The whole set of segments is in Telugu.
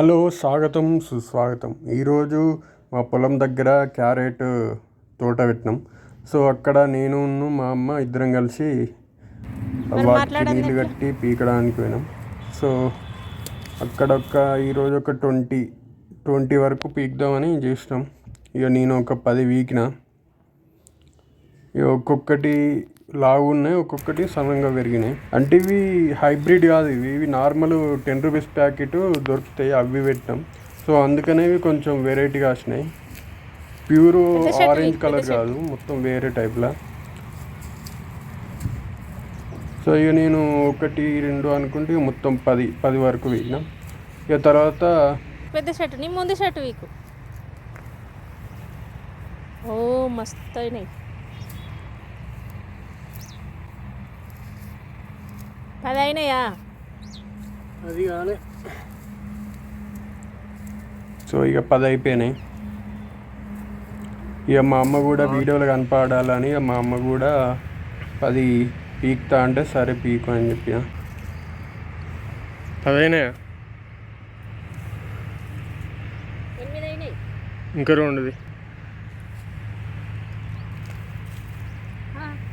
హలో స్వాగతం సుస్వాగతం. ఈరోజు మా పొలం దగ్గర క్యారెట్ తోట పెట్టినాం. సో అక్కడ నేను మా అమ్మ ఇద్దరం కలిసి వాటికి నీళ్ళు కట్టి పీకడానికి పోయినాం. సో అక్కడ ఒక ఈరోజు ఒక ట్వంటీ ట్వంటీ వరకు పీకుదామని చేసినాం. ఇక నేను ఒక పది వీకిన. ఇక ఒక్కొక్కటి లావు ఉన్నాయి ఒక్కొక్కటి సన్నంగా పెరిగినాయి. అంటే ఇవి హైబ్రిడ్ కాదు ఇవి. ఇవి నార్మల్ టెన్ రూపీస్ ప్యాకెట్ దొరుకుతాయి అవి పెట్టినాం సో అందుకనే ఇవి కొంచెం వెరైటీగా వచ్చినాయి. ప్యూర్ ఆరెంజ్ కలర్ కాదు మొత్తం వేరే టైప్లా. సో ఇక నేను ఒకటి రెండు అనుకుంటే మొత్తం పది పది వరకు వేసినాం ఇక తర్వాత పెద్ద షర్టు నీ ముందు షర్టు వీకు. ఓ మస్తు అయినాయి పది అయినాయా అది కాలే. సో ఇక పది అయిపోయినాయి ఇక మా అమ్మ కూడా వీడియోలో కనపడాలని ఇక మా అమ్మ కూడా పది పీకుతా అంటే సరే పీకు అని చెప్పిన. ఎనిమిది అయినాయి ఇంకా రెండుది.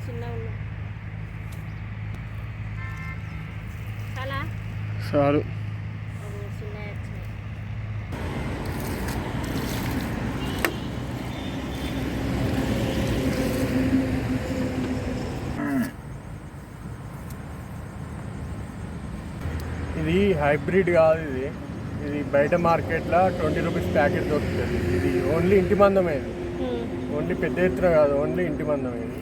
చిన్న ఉన్నాయి చాలా వచ్చినాయి ఇది హైబ్రిడ్ కాదు ఇది. ఇది బయట మార్కెట్లో ట్వంటీ రూపీస్ ప్యాకెట్ దొరుకుతుంది. ఇది ఓన్లీ ఇంటి మందమే ఇది. ఓన్లీ పెద్ద ఎత్తున కాదు ఓన్లీ ఇంటి మందం ఇది.